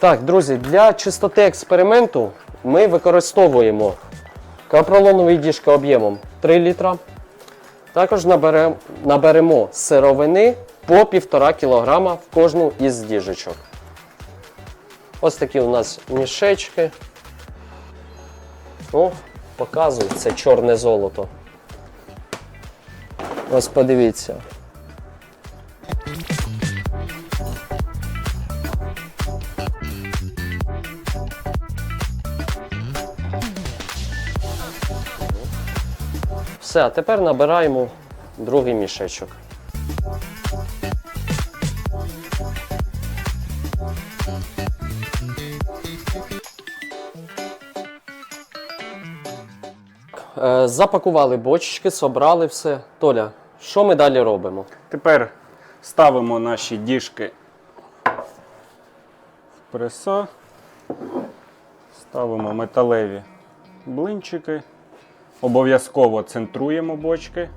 Так, друзі, для чистоти експерименту ми використовуємо капролоновий діжка об'ємом 3 літра. Також наберемо, наберемо сировини по 1,5 кг в кожну із діжечок. Ось такі у нас мішечки. О, показую, це чорне золото. Ось подивіться. Все, а тепер набираємо другий мішечок. Е, Запакували бочечки, собрали все. Толя, що ми далі робимо? Тепер ставимо наші діжки в пресо, ставимо металеві блинчики, обов'язково центруємо бочки.